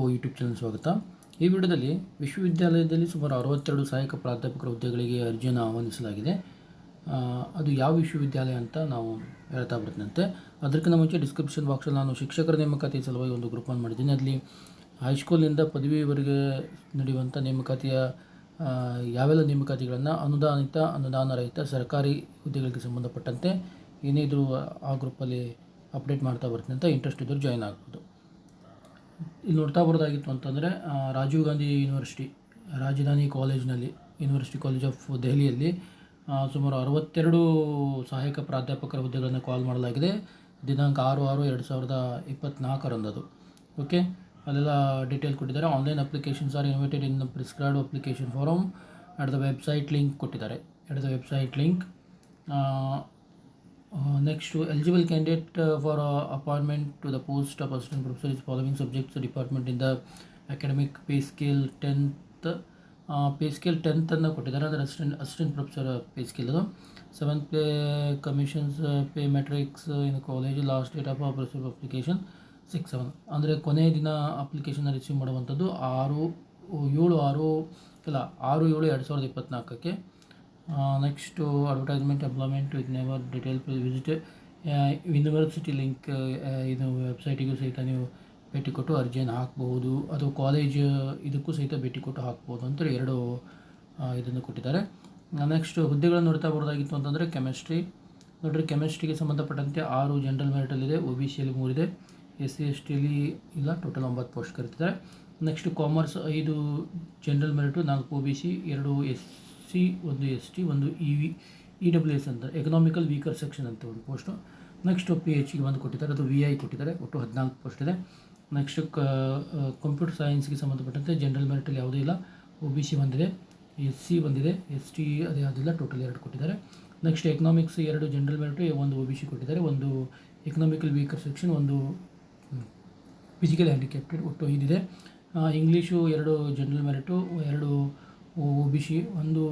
ಓ YouTube channel ಸ್ವಾಗತ. ಈ ವಿಡಿಯೋದಲ್ಲಿ ವಿಶ್ವವಿದ್ಯಾಲಯದಲ್ಲಿ ಸುಮಾರು ಅರವತ್ತೆರಡು ಸಹಾಯಕ ಪ್ರಾಧ್ಯಾಪಕರ ಹುದ್ದೆಗಳಿಗೆ ಅರ್ಜಿಯನ್ನು ಆಹ್ವಾನಿಸಲಾಗಿದೆ. ಅದು ಯಾವ ವಿಶ್ವವಿದ್ಯಾಲಯ ಅಂತ ನಾವು ಹೇಳ್ತಾ ಬರ್ತೀನಂತೆ. ಅದಕ್ಕಿಂತ ಮುಂಚೆ ಡಿಸ್ಕ್ರಿಪ್ಷನ್ ಬಾಕ್ಸಲ್ಲಿ ನಾನು ಶಿಕ್ಷಕರ ನೇಮಕಾತಿ ಸಲುವಾಗಿ ಒಂದು ಗ್ರೂಪನ್ನು ಮಾಡಿದ್ದೀನಿ. ಅಲ್ಲಿ ಹೈಸ್ಕೂಲಿಂದ ಪದವಿವರೆಗೆ ನಡೆಯುವಂಥ ನೇಮಕಾತಿಯ ಯಾವೆಲ್ಲ ನೇಮಕಾತಿಗಳನ್ನು ಅನುದಾನಿತ ಅನುದಾನ ರಹಿತ ಸರ್ಕಾರಿ ಹುದ್ದೆಗಳಿಗೆ ಸಂಬಂಧಪಟ್ಟಂತೆ ಏನೇ ಇದ್ರೂ ಆ ಗ್ರೂಪಲ್ಲಿ ಅಪ್ಡೇಟ್ ಮಾಡ್ತಾ ಬರ್ತೀನಿ ಅಂತ ಇಂಟ್ರೆಸ್ಟ್ ಇದ್ದರೂ ಜಾಯ್ನ್ ಆಗ್ಬೋದು. ಇಲ್ಲಿ ನೋಡ್ತಾ ಬರೋದಾಗಿತ್ತು ಅಂತಂದರೆ ರಾಜೀವ್ ಗಾಂಧಿ ಯೂನಿವರ್ಸಿಟಿ ರಾಜಧಾನಿ ಕಾಲೇಜ್ನಲ್ಲಿ ಯೂನಿವರ್ಸಿಟಿ ಕಾಲೇಜ್ ಆಫ್ ದೆಹಲಿಯಲ್ಲಿ ಸುಮಾರು ಅರವತ್ತೆರಡು ಸಹಾಯಕ ಪ್ರಾಧ್ಯಾಪಕರ ಹುದ್ದೆಗಳನ್ನು ಕಾಲ್ ಮಾಡಲಾಗಿದೆ. ದಿನಾಂಕ ಆರು ಆರು ಎರಡು ಸಾವಿರದ ಇಪ್ಪತ್ತ್ನಾಲ್ಕರಂದದು ಓಕೆ ಅಲ್ಲೆಲ್ಲ ಡೀಟೇಲ್ ಕೊಟ್ಟಿದ್ದಾರೆ. Online applications are invited in prescribed application form at the website link ಕೊಟ್ಟಿದ್ದಾರೆ. At the website link next, eligible candidate uh, for uh, appointment to the post of assistant is following subjects department in the academic pay scale 10th pay scale ಟೆಂತನ್ನು ಕೊಟ್ಟಿದ್ದಾರೆ. ಅಂದರೆ assistant assistant professor pay scale ಅದು. Seventh pay commissions pay matrix in college last date of receive application six seven ಅಂದರೆ ಕೊನೆಯ ದಿನ ಅಪ್ಲಿಕೇಶನ್ನ receive ಮಾಡುವಂಥದ್ದು ಆರು ಏಳು ಆರು ಇಲ್ಲ ಆರು ಏಳು ಎರಡು ಸಾವಿರದ ಇಪ್ಪತ್ತ್ನಾಲ್ಕಕ್ಕೆ next advertisement employment with never detail visit university link ಇದು ವೆಬ್ಸೈಟಿಗೂ ಸಹಿತ ನೀವು ಭೇಟಿ ಕೊಟ್ಟು ಅರ್ಜಿಯನ್ನು ಹಾಕಬಹುದು. ಅಥವಾ ಕಾಲೇಜ್ ಇದಕ್ಕೂ ಸಹಿತ ಭೇಟಿ ಕೊಟ್ಟು ಹಾಕ್ಬೋದು ಅಂತ ಎರಡು ಆ, ಇದನ್ನು ಕೊಟ್ಟಿದ್ದಾರೆ. ನೆಕ್ಸ್ಟ್ ಹುದ್ದೆಗಳನ್ನು ನೋಡ್ತಾ ಬರೋದಾಗಿತ್ತು ಅಂತಂದರೆ ಕೆಮಿಸ್ಟ್ರಿ ನೋಡ್ರಿ ಕೆಮಿಸ್ಟ್ರಿಗೆ ಸಂಬಂಧಪಟ್ಟಂತೆ ಆರು ಜನರಲ್ ಮೆರಿಟಲ್ಲಿದೆ ಒ ಬಿ ಸಿಯಲ್ಲಿ ಮೂರಿದೆ ಎಸ್ ಸಿ ಎಸ್ ಟಿಲಿ ಇಲ್ಲ ಟೋಟಲ್ ಒಂಬತ್ತು ಪೋಸ್ಟ್ ಕರೀತಿದ್ದಾರೆ. ನೆಕ್ಸ್ಟ್ ಕಾಮರ್ಸ್ ಐದು ಜನರಲ್ ಮೆರಿಟು ನಾಲ್ಕು ಒ ಬಿ ಸಿ ಎರಡು ಎಸ್ ಸಿ ಒಂದು ಎಸ್ ಟಿ ಒಂದು E V, E W S ಅಂತ ಎಕನಾಮಿಕಲ್ ವೀಕರ್ ಸೆಕ್ಷನ್ ಅಂತ ಒಂದು ಪೋಸ್ಟು ನೆಕ್ಸ್ಟ್ ಪಿ ಎಚ್ಗೆ ಒಂದು ಕೊಟ್ಟಿದ್ದಾರೆ, ಅದು ವಿ ಐ ಕೊಟ್ಟಿದ್ದಾರೆ, ಒಟ್ಟು ಹದಿನಾಲ್ಕು ಪೋಸ್ಟ್ ಇದೆ. ನೆಕ್ಸ್ಟ್ ಕಂಪ್ಯೂಟರ್ ಸೈನ್ಸ್ಗೆ ಸಂಬಂಧಪಟ್ಟಂತೆ ಜನರಲ್ ಮೆರಿಟಲ್ಲಿ ಯಾವುದೂ ಇಲ್ಲ. ಒ ಬಿ ಸಿ ಬಂದಿದೆ ಎಸ್ ಸಿ ಬಂದಿದೆ ಎಸ್ ಟಿ ಅದೇ ಯಾವುದಿಲ್ಲ ಟೋಟಲ್ ಎರಡು ಕೊಟ್ಟಿದ್ದಾರೆ. ನೆಕ್ಸ್ಟ್ ಎಕನಾಮಿಕ್ಸ್ ಎರಡು ಜನರಲ್ ಮೆರಿಟು ಒಂದು ಒ ಬಿ ಸಿ ಕೊಟ್ಟಿದ್ದಾರೆ, ಒಂದು ಎಕನಾಮಿಕಲ್ ವೀಕರ್ ಸೆಕ್ಷನ್ ಒಂದು ಫಿಸಿಕಲ್ ಹ್ಯಾಂಡಿಕ್ಯಾಪ್ಟೆಡ್ ಒಟ್ಟು ಐದಿದೆ ಇಂಗ್ಲೀಷು ಎರಡು ಜನರಲ್ ಮೆರಿಟು ಎರಡು ಒ ಬಿ ಸಿ ಒಂದು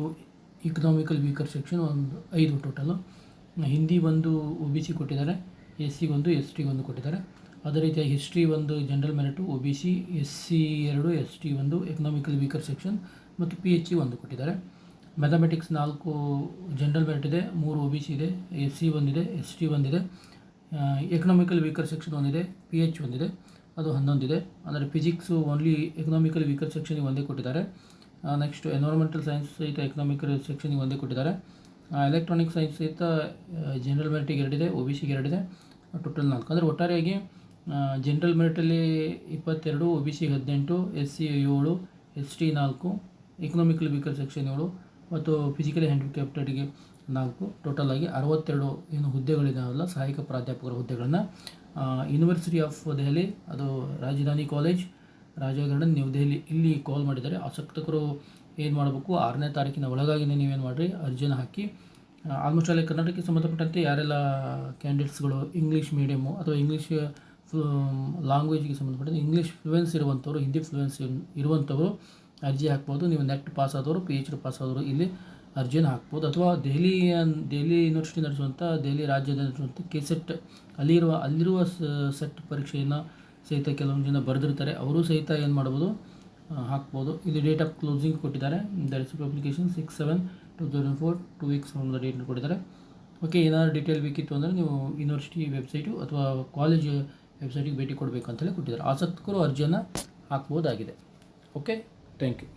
ಇಕನಾಮಿಕಲ್ ವೀಕರ್ ಸೆಕ್ಷನ್ ಒಂದು ಐದು ಟೋಟಲು ಹಿಂದಿ ಒಂದು ಒ ಬಿ ಸಿ ಕೊಟ್ಟಿದ್ದಾರೆ, ಎಸ್ ಸಿ ಒಂದು, ಎಸ್ ಟಿ ಒಂದು ಕೊಟ್ಟಿದ್ದಾರೆ. ಅದೇ ರೀತಿಯ ಹಿಸ್ಟ್ರಿ ಒಂದು general merit O B C, S C ಎರಡು, ಎಸ್ ಟಿ ಒಂದು ಎಕನಾಮಿಕಲ್ ವೀಕರ್ ಸೆಕ್ಷನ್ ಮತ್ತು ಪಿ ಎಚ್ ಸಿ ಒಂದು ಕೊಟ್ಟಿದ್ದಾರೆ. ಮ್ಯಾಥಮೆಟಿಕ್ಸ್ ನಾಲ್ಕು ಜನರಲ್ ಮೆರಿಟ್ ಇದೆ, ಮೂರು ಒ ಬಿ ಸಿ ಇದೆ, ಎಸ್ ಸಿ ಒಂದಿದೆ, ಎಸ್ ಟಿ ಒಂದಿದೆ. ಎಕನಾಮಿಕಲ್ ವೀಕರ್ ಸೆಕ್ಷನ್ ಒಂದಿದೆ, ಪಿ ಎಚ್ ಒಂದಿದೆ, ಅದು ಹನ್ನೊಂದಿದೆ. ಅಂದರೆ ಫಿಸಿಕ್ಸು ಓನ್ಲಿ ಎಕನಾಮಿಕಲ್ ವೀಕರ್ ಸೆಕ್ಷನಿಗೆ ಒಂದೇ ಕೊಟ್ಟಿದ್ದಾರೆ. ನೆಕ್ಸ್ಟ್ ಎನ್ವೈರ್ಮೆಂಟಲ್ ಸೈನ್ಸ್ ಸಹಿತ ಎಕನಾಮಿಕ್ ಸೆಕ್ಷನ್ಗೆ ಒಂದೇ ಕೊಟ್ಟಿದ್ದಾರೆ. ಎಲೆಕ್ಟ್ರಾನಿಕ್ ಸೈನ್ಸ್ ಸಹಿತ ಜನರಲ್ ಮೆರಿಟಿಗೆ ಎರಡಿದೆ ಒ ಬಿ ಸಿಗೆ ಎರಡಿದೆ ಟೋಟಲ್ ನಾಲ್ಕು. ಅಂದರೆ ಒಟ್ಟಾರೆಯಾಗಿ ಜನರಲ್ ಮೆರಿಟಲ್ಲಿ ಇಪ್ಪತ್ತೆರಡು ಒ ಬಿ ಸಿ ಹದಿನೆಂಟು ಎಸ್ ಸಿ ಏಳು ಎಸ್ ಟಿ ನಾಲ್ಕು ಎಕನಾಮಿಕಲ್ ವೀಕರ್ ಸೆಕ್ಷನ್ ಏಳು, ಮತ್ತು ಫಿಸಿಕಲಿ ಹ್ಯಾಂಡಿಕ್ಯಾಪ್ಟೆಡ್ಗೆ ನಾಲ್ಕು. ಟೋಟಲ್ ಆಗಿ ಅರವತ್ತೆರಡು ಏನು ಹುದ್ದೆಗಳಿದಾವಲ್ಲ, ಸಹಾಯಕ ಪ್ರಾಧ್ಯಾಪಕರ ಹುದ್ದೆಗಳನ್ನು. ಯೂನಿವರ್ಸಿಟಿ ಆಫ್ ದೆಹಲಿ ಅದು ರಾಜಧಾನಿ ಕಾಲೇಜ್ ರಾಜೀವ್ ಗಾರ್ಡನ್ ದೆಹಲಿ ಇಲ್ಲಿ ಕಾಲ್ ಮಾಡಿದ್ದಾರೆ ಆಸಕ್ತಕರು ಏನು ಮಾಡಬೇಕು? ಆರನೇ ತಾರೀಕಿನ ಒಳಗಾಗಿನೇ ನೀವೇನು ಮಾಡಿರಿ? ಅರ್ಜಿನ ಹಾಕಿ ಆಲ್ಮೋಸ್ಟ್ ಅಲ್ಲಿ ಕರ್ನಾಟಕಕ್ಕೆ ಸಂಬಂಧಪಟ್ಟಂತೆ ಯಾರೆಲ್ಲ ಕ್ಯಾಂಡಿಡೇಟ್ಸ್ಗಳು ಇಂಗ್ಲೀಷ್ ಮೀಡಿಯಮು ಅಥವಾ ಇಂಗ್ಲೀಷ್ ಲ್ಯಾಂಗ್ವೇಜ್ಗೆ ಸಂಬಂಧಪಟ್ಟಂತೆ ಇಂಗ್ಲೀಷ್ ಫ್ಲೂಯೆನ್ಸ್ ಇರುವಂಥವ್ರು ಹಿಂದಿ ಫ್ಲೂಯೆನ್ಸ್ ಇರುವಂಥವ್ರು ಅರ್ಜಿ ಹಾಕ್ಬೋದು. ನೀವು ನೆಟ್ ಪಾಸ್ ಆದವರು ಪಿ ಎಚ್ ಪಾಸ್ ಆದವರು ಇಲ್ಲಿ ಅರ್ಜಿಯನ್ನು ಹಾಕ್ಬೋದು. ಅಥವಾ ದೆಹಲಿ ದೆಹಲಿ ಯೂನಿವರ್ಸಿಟಿ ನಡೆಸುವಂಥ ದೆಹಲಿ ರಾಜ್ಯದ ನಡೆಸುವಂಥ ಕೆ ಸೆಟ್ ಅಲ್ಲಿರುವ ಅಲ್ಲಿರುವ ಸೆಟ್ ಪರೀಕ್ಷೆಯನ್ನು ಸಹಿತ ಕೆಲವೊಂದು ಜನ ಬರೆದಿರ್ತಾರೆ. ಅವರು ಸಹಿತ ಏನು ಮಾಡ್ಬೋದು ಹಾಕ್ಬೋದು. ಇಲ್ಲಿ ಡೇಟ್ ಆಫ್ ಕ್ಲೋಸಿಂಗ್ ಕೊಟ್ಟಿದ್ದಾರೆ. There is application six seven two thousand four two weeks ಒಂದು ಡೇಟ್ನ ಡೇಟ್ ಕೊಟ್ಟಿದ್ದಾರೆ. ಓಕೆ ಏನಾದ್ರು ಡೀಟೇಲ್ ಬೇಕಿತ್ತು ಅಂದರೆ ನೀವು ಯೂನಿವರ್ಸಿಟಿ ವೆಬ್ಸೈಟು ಅಥವಾ ಕಾಲೇಜ್ ವೆಬ್ಸೈಟಿಗೆ ಭೇಟಿ ಕೊಡಬೇಕಂತಲೇ ಕೊಟ್ಟಿದ್ದಾರೆ. ಆಸಕ್ತರು ಅರ್ಜಿಯನ್ನು ಹಾಕ್ಬೋದಾಗಿದೆ. Okay thank you